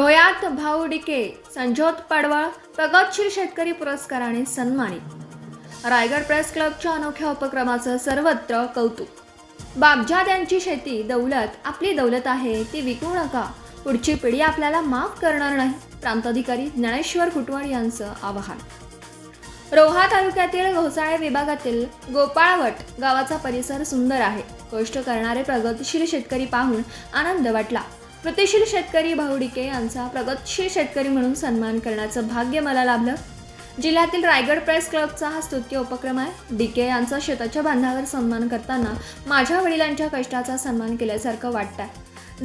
रोयात भाऊ डिके संजोत पडवळ प्रगतशील शेतकरी पुरस्काराने सन्मानित. रायगड प्रेस क्लबच्या अनोख्या उपक्रमाचं सर्वत्र कौतुक. बाबजाद यांची शेती दौलत आपली दौलत आहे ती विकू नका. पुढची पिढी आपल्याला माफ करणार नाही प्रांताधिकारी ज्ञानेश्वर कुटवण यांचं आवाहन. रोहा तालुक्यातील घोसाळे विभागातील गोपाळवट गावाचा परिसर सुंदर आहे. गोष्ट करणारे प्रगतशील शेतकरी पाहून आनंद वाटला. कृतिशील शेतकरी भाऊडिके यांचा प्रगतशील शेतकरी म्हणून सन्मान करण्याचं भाग्य मला लाभलं. जिल्ह्यातील रायगड प्रेस क्लबचा हा स्तुत्य उपक्रम आहे. डीके यांचा शेताच्या बांधावर सन्मान करताना माझ्या वडिलांच्या कष्टाचा सन्मान केल्यासारखं वाटतंय.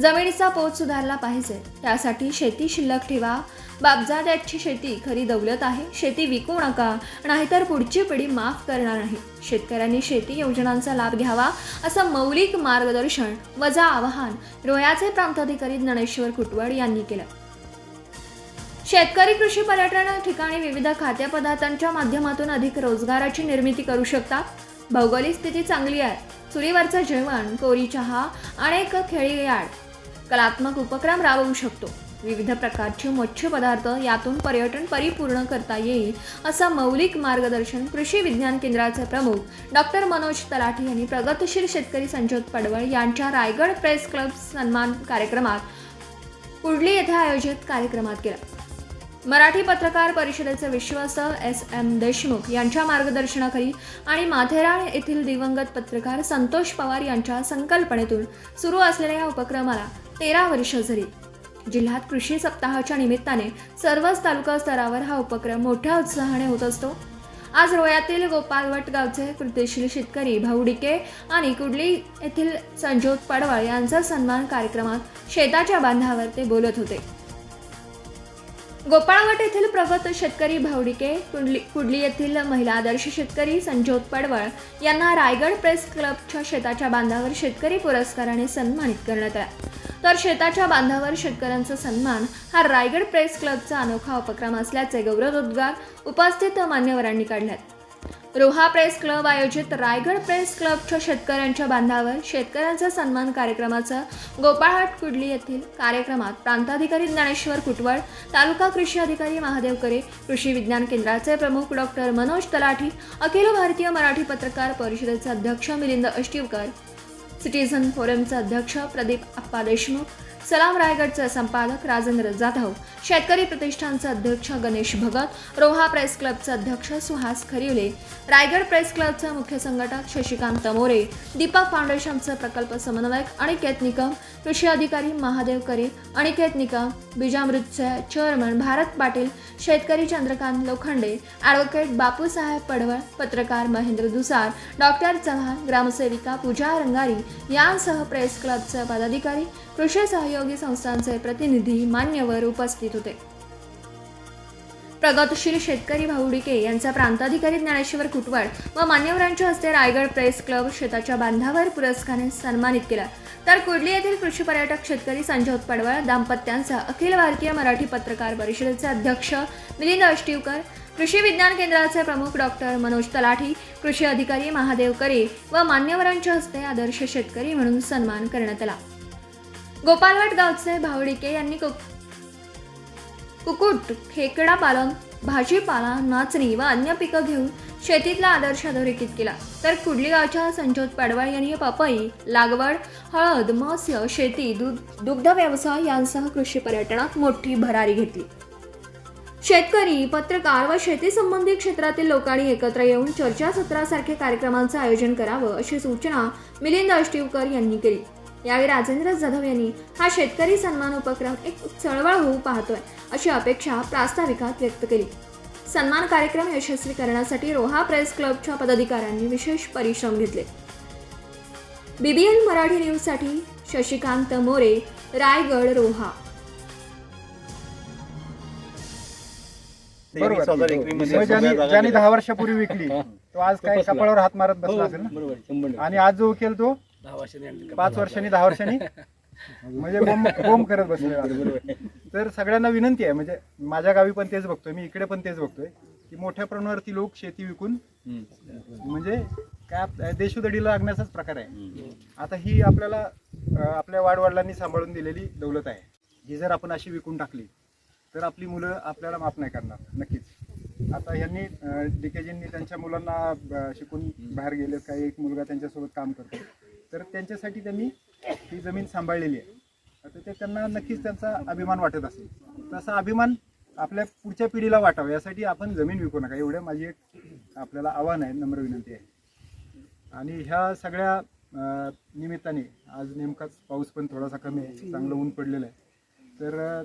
जमिनीचा पोत सुधारला पाहिजे. त्यासाठी शेती शिल्लक ठेवा. बापजाद्याची शेती खरी दौलत आहे. शेती विकू नका. नाहीतर पुढची पिढी माफ करणार नाही. शेतकऱ्यांनी शेती योजनांचा लाभ घ्यावा. असं मौलिक मार्गदर्शन वजा आवाहन रोयाचे प्रांताधिकारी ज्ञानेश्वर कुटवड यांनी केलं. शेतकरी कृषी पर्यटन ठिकाणी विविध खाद्यपदार्थांच्या माध्यमातून अधिक रोजगाराची निर्मिती करू शकतात. भौगोलिक स्थिती चांगली आहे. चुलीवरचं जेवण कोरी चहा अनेक खेळी याड कलात्मक उपक्रम राबवू शकतो. विविध प्रकारचे मत्स्य पदार्थ यातून पर्यटन परिपूर्ण करता येईल असं मौलिक मार्गदर्शन कृषी विज्ञान केंद्राचे प्रमुख डॉक्टर मनोज तलाठी यांनी प्रगतशील शेतकरी संजोत पडवळ यांच्या रायगड प्रेस क्लब सन्मान कार्यक्रमात कुडली येथे आयोजित कार्यक्रमात केला. मराठी पत्रकार परिषदेचे विश्वस्त एस. एम. देशमुख यांच्या मार्गदर्शनाखाली आणि माथेरान येथील दिवंगत पत्रकार संतोष पवार यांच्या संकल्पनेतून सुरू असलेल्या या उपक्रमाला तेरा वर्ष झाली जिल्ह्यात कृषी सप्ताहाच्या निमित्ताने सर्वच तालुका स्तरावर हा उपक्रम मोठ्या उत्साहाने होत असतो. आज रोयातील गोपालवट गावचे कृतिशील शेतकरी भाऊ डिके आणि कुडली येथील संजोत पडवळ यांचा सन्मान कार्यक्रमात शेताच्या बांधावर ते बोलत होते. गोपाळवट येथील प्रगत शेतकरी भावडिके कुंडली कुडली येथील महिला आदर्श शेतकरी संजोत पडवळ यांना रायगड प्रेस क्लबच्या शेताच्या बांधावर शेतकरी पुरस्काराने सन्मानित करण्यात आला. तर शेताच्या बांधावर शेतकऱ्यांचा सन्मान हा रायगड प्रेस क्लबचा अनोखा उपक्रम असल्याचे गौरवोद्गार उपस्थित मान्यवरांनी काढल्यात. रोहा प्रेस क्लब आयोजित रायगड प्रेस क्लबच्या शेतकऱ्यांच्या बांधावर शेतकऱ्यांचा सन्मान कार्यक्रमाचं गोपाळहाट कुडली येथील कार्यक्रमात प्रांताधिकारी ज्ञानेश्वर कुटवळ तालुका कृषी अधिकारी महादेव करे कृषी विज्ञान केंद्राचे प्रमुख डॉक्टर मनोज तलाठी अखिल भारतीय मराठी पत्रकार परिषदेचे अध्यक्ष मिलिंद अष्टीवकर सिटीझन फोरमचे अध्यक्ष प्रदीप अप्पा देशमुख सलाम रायगडचे संपादक राजेंद्र जाधव शेतकरी प्रतिष्ठानचे अध्यक्ष गणेश भगत रोहा प्रेस क्लबचे अध्यक्ष सुहास खरिवले रायगड प्रेस क्लबचे मुख्य संघटक शशिकांत मोरे दीपक फाउंडेशनचे प्रकल्प समन्वयक अनिकेत निकम कृषी अधिकारी महादेव करे अनिकेत निकम बीजामृतचे चेअरमन भारत पाटील शेतकरी चंद्रकांत लोखंडे ॲडव्होकेट बापूसाहेब पडवळ पत्रकार महेंद्र दुसार डॉक्टर चव्हाण ग्रामसेविका पूजा रंगारी यांसह प्रेस क्लबचे पदाधिकारी कृषी सहयोगी संस्थांचे प्रतिनिधी मान्यवर उपस्थित होते. प्रगतशील शेतकरी भाऊडिके यांचा प्रांताधिकारी ज्ञानेश्वर कुटवाड व मान्यवरांच्या हस्ते रायगड प्रेस क्लब शेताच्या बांधावर पुरस्काराने सन्मानित केला. तर कुडली येथील कृषी पर्यटक शेतकरी संजोत पडवळ दाम्पत्यांचा अखिल भारतीय मराठी पत्रकार परिषदेचे अध्यक्ष मिलिंद अष्टीवकर कृषी विज्ञान केंद्राचे प्रमुख डॉक्टर मनोज तलाठी कृषी अधिकारी महादेव करे व मान्यवरांच्या हस्ते आदर्श शेतकरी म्हणून सन्मान करण्यात आला. गोपालवाट गावचे भावडिके यांनी कुक कुकुट खेकडा पालन भाजीपाला नाचणी व अन्य पिकं घेऊन शेतीतला आदर्श अधोरेखित केला. तर कुडली गावच्या संजोत पाडवाळ यांनी पपई लागवड हळद मत्स्य शेती दूध दुग्ध व्यवसाय यांसह कृषी पर्यटनात मोठी भरारी घेतली. शेतकरी पत्रकार व शेती संबंधी क्षेत्रातील लोकांनी एकत्र येऊन चर्चासत्रासारख्या कार्यक्रमांचं आयोजन करावं अशी सूचना मिलिंद अष्टीवकर यांनी केली. यावेळी राजेंद्र जाधव यांनी हा शेतकरी सन्मान उपक्रम एक चळवळ होऊ पाहतोय अशी अपेक्षा प्रास्ताविकात व्यक्त केली. सन्मान कार्यक्रम यशस्वी करण्यासाठी रोहा प्रेस क्लबच्या पदाधिकाऱ्यांनी विशेष परिश्रम घेतले. बीबीएन मराठी न्यूजसाठी शशिकांत मोरे रायगड रोहा. तेवीस हजार ज्यांनी दहा वर्षापूर्वी विकली हा. तो आज काय. कपाळावर हात मारत हो, बसला असेल ना? बरोबर. शंभर. आणि आज जो केल तो? दहा वर्षांनी आणली पाच वर्षांनी दहा वर्षांनी? म्हणजे बोंब बोंब करत आहे. तर सगळ्यांना विनंती आहे म्हणजे माझ्या गावी पण तेच बघतोय मी इकडे पण तेच बघतोय की मोठ्या प्रमाणावरती लोक शेती विकून हम्म. म्हणजे काय देशोदडीला लागण्याचाच प्रकार आहे. हम्म. आता ही आपल्याला अं, आपल्या वाडवडिलांनी सांभाळून दिलेली दौलत आहे. ही जर आपण अशी विकून टाकली तर आपली मुलं आपल्याला माफ नाही करणार नक्कीच. आता ह्यांनी डीकेजींनी त्यांच्या मुलांना अं, शिकून बाहेर गेले काही एक मुलगा त्यांच्यासोबत काम करतो तर त्यांच्यासाठी त्यांनी ही जमीन सांभाळलेली आहे. आता ते त्यांना नक्कीच त्यांचा अभिमान वाटत असेल. तसा अभिमान आपल्या पुढच्या पिढीला वाटावं. यासाठी आपण जमीन विकू नका. एवढं माझी एक आपल्याला आव्हान आहे नम्र विनंती आहे. आणि ह्या सगळ्या निमित्ताने आज नेमकाच पाऊस पण थोडासा कमी आहे. चांगलं ऊन पडलेलं आहे. तर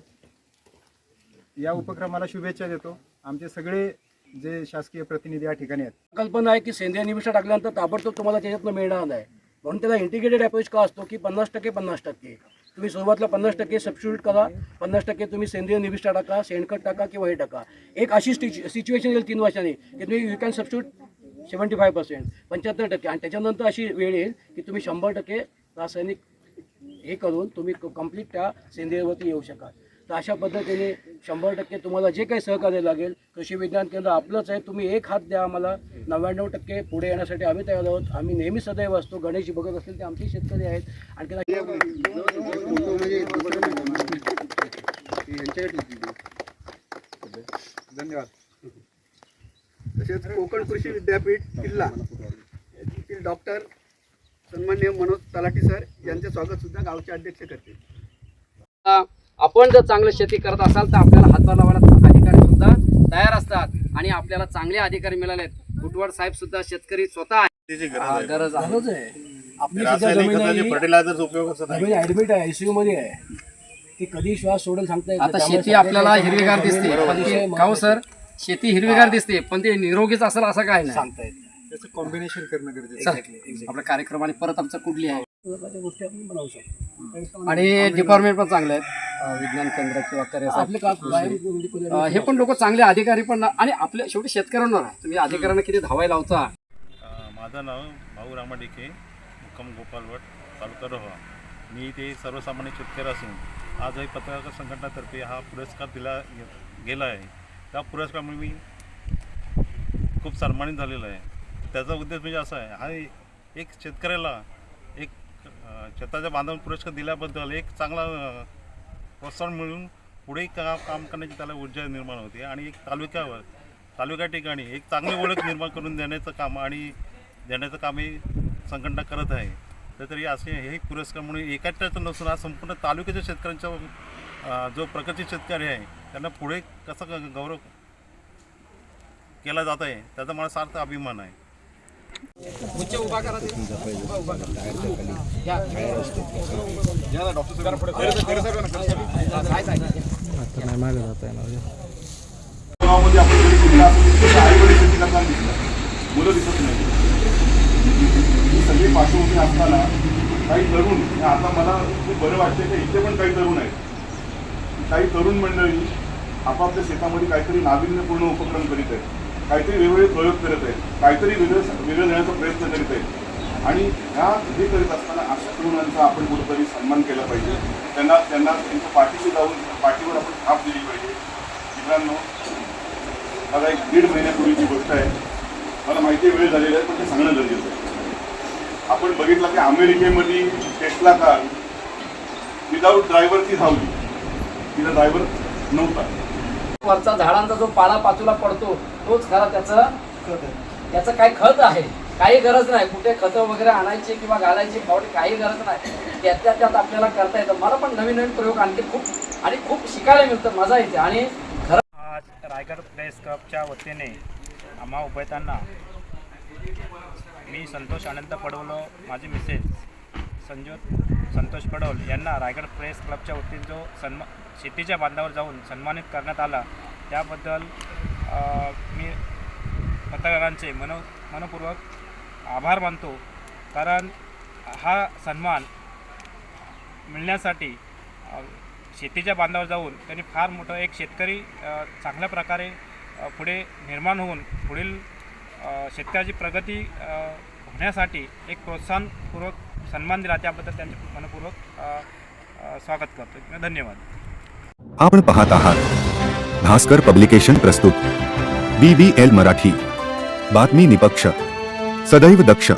या उपक्रमाला शुभेच्छा देतो. आमचे सगळे जे शासकीय प्रतिनिधी या ठिकाणी आहेत. कल्पना आहे की सेंद्रिय निविष्ठ टाकल्यानंतर ताबडतोब तुम्हाला त्याच्यातनं मिळणार नाही म्हणून त्याला इंटिग्रेटेड अप्रोच का असतो की पन्नास टक्के पन्नास टक्के? तुम्ही सुरुवातीला पन्नास टक्के सबस्टिट्यूट करा पन्नास टक्के तुम्ही सेंद्रिय निविष्ठा टाका शेणखत टाका किंवा हे टाका. एक अशी सिच्युएशन येईल तीन वर्षांनी की तुम्ही you can substitute seventy five percent पंच्याहत्तर टक्के. आणि त्याच्यानंतर अशी वेळ येईल की तुम्ही शंभर टक्के रासायनिक हे करून तुम्ही कंप्लीट त्या सेंद्रियवरती येऊ शकाल. तर अशा पद्धतीने शंभर टक्के तुम्हाला जे काही सहकार्य लागेल कृषी विज्ञान केंद्र आपलंच आहे तुम्ही एक हात द्या आम्हाला. नव्याण्णव टक्के पुढे येण्यासाठी आम्ही तयार आहोत. आम्ही नेहमी सदैव असतो. गणेश बघत असतील ते आमचे शेतकरी आहेत. आणखी धन्यवाद. तसेच कोकण कृषी विद्यापीठ किल्ला येथील डॉक्टर सन्मान्य मनोज तलाठी सर यांचे स्वागत सुद्धा गावचे अध्यक्ष करतील. आपण जर चांगलं शेती करत असाल तर आपल्याला हातभार लावायला अधिकारी सुद्धा तयार असतात. आणि आपल्याला चांगले अधिकारी मिळाले आहेत. कुटवाड साहेब सुद्धा शेतकरी स्वतः. हा, गरज आहे. गरज आहे. आपली सुद्धा जमीन आहे. जमीन ऍडमिट आहे आयसीयू मध्ये आहे. ती कधी श्वास सोडेल सांगता येत नाही. आता शेती आपल्याला हिरवीगार दिसते. पण ते काहो सर? शेती हिरवीगार दिसते. पण ते निरोगीच असेल असं काय नाही. सांगता येत नाही. त्याचं कॉम्बिनेशन करणं गरजेचं आहे. चल, आपल्या कार्यक्रमाने परत आमचं कुठली आहे? महत्त्वाच्या गोष्टी आपण बनवू शकतो. आणि डिपार्टमेंट पण चांगले आहेत. विज्ञान केंद्र किंवा हे पण लोक चांगले अधिकारी पण ना- आणि आपल्या शेवटी शेतकऱ्यांवर आहे. तुम्ही अधिकाऱ्यांना किती धावायला लावता? माझं नाव भाऊ रामा डिके मुक्काम गोपालवट तालुका रोहा. मी ते सर्वसामान्य शेतकरी असून आज ही पत्रकार संघटनातर्फे हा पुरस्कार दिला गेला आहे. त्या पुरस्कारामुळे मी खूप सन्मानित झालेला आहे. त्याचा उद्देश म्हणजे असा आहे हा एक शेतकऱ्याला एक शेताच्या बांधून पुरस्कार दिल्याबद्दल एक चांगला प्रोत्साहन मिळून पुढे का काम करण्याची त्याला ऊर्जा निर्माण होते. आणि एक तालुक्यावर तालुक्या ठिकाणी एक चांगली ओळख निर्माण करून देण्याचं काम आणि देण्याचं काम हे संघटना करत आहे. तर तरी असे हे पुरस्कार म्हणून एकाच्याचं नसून हा संपूर्ण तालुक्याच्या शेतकऱ्यांचा जो प्रगती शेतकरी आहे त्यांना पुढे कसा गौरव केला जात आहे त्याचा मला सार्थ अभिमान आहे. आता नाही मागे जाता येणार गावामध्ये आपण जरी आईवडील शेती करताना मुलं दिसत नाही ही सगळी पार्श्वभूमी असताना काही तरुण आता मला खूप बरं वाटते की इथे पण काही तरुण आहेत काही तरुण मंडळी आपापल्या शेतामध्ये काहीतरी नाविन्यपूर्ण उपक्रम करीत आहेत काहीतरी वेगवेगळे प्रयोग करत आहेत. काहीतरी वेगळं वेगळं देण्याचा प्रयत्न करीत आहेत. आणि ह्या हे करीत असताना अशा तरुणांचा आपण कुठेतरी सन्मान केला पाहिजे. त्यांना त्यांना त्यांच्या पाठीशी जाऊन पाठीवर आपण थाप दिली पाहिजे. मित्रांनो मला एक दीड महिन्यापूर्वीची गोष्ट आहे. मला माहिती वेळ झालेला आहे पण ते सांगणं गरजेचं आहे. आपण बघितलं की अमेरिकेमध्ये टेस्ला कार विदाऊट ड्रायव्हरची धावली. तिला ड्रायव्हर नव्हता. वरचा झाडांचा जो पाला पाचूला पडतो तोच खरा त्याचं त्याचं काय खत आहे काही गरज नाही. कुठे खतं वगैरे आणायची किंवा घालायची फावटी काही गरज नाही. त्यातल्या त्यात आपल्याला करता येतं. मला पण नवीन नवीन प्रयोग आणखी खूप आणि खूप शिकायला मिळतं मजा येते आणि खरं आज रायगड प्रेस क्लबच्या वतीने आम्हा उभयतांना मी संतोष आनंद पडवलो. माझी मिसेस संजोत संतोष पडवल यांना रायगड प्रेस क्लबच्या वतीने जो सन्मा शेतीच्या बांधावर जाऊन सन्मानित करण्यात आला त्याबद्दल मी पत्रकारांचे मनो मनपूर्वक आभार मानतो. कारण हा सन्मान मिळण्यासाठी शेतीच्या बांधावर जाऊन त्यांनी फार मोठं एक शेतकरी चांगल्या प्रकारे पुढे निर्माण होऊन पुढील शेतकऱ्याची प्रगती होण्यासाठी एक प्रोत्साहनपूर्वक सन्मान दिला त्याबद्दल त्यांचे मनपूर्वक स्वागत करतो. धन्यवाद. आपण पाहत आहात भास्कर पब्लिकेशन प्रस्तुत बी बी एल मराठी बातमी निपक्ष सदैव दक्ष.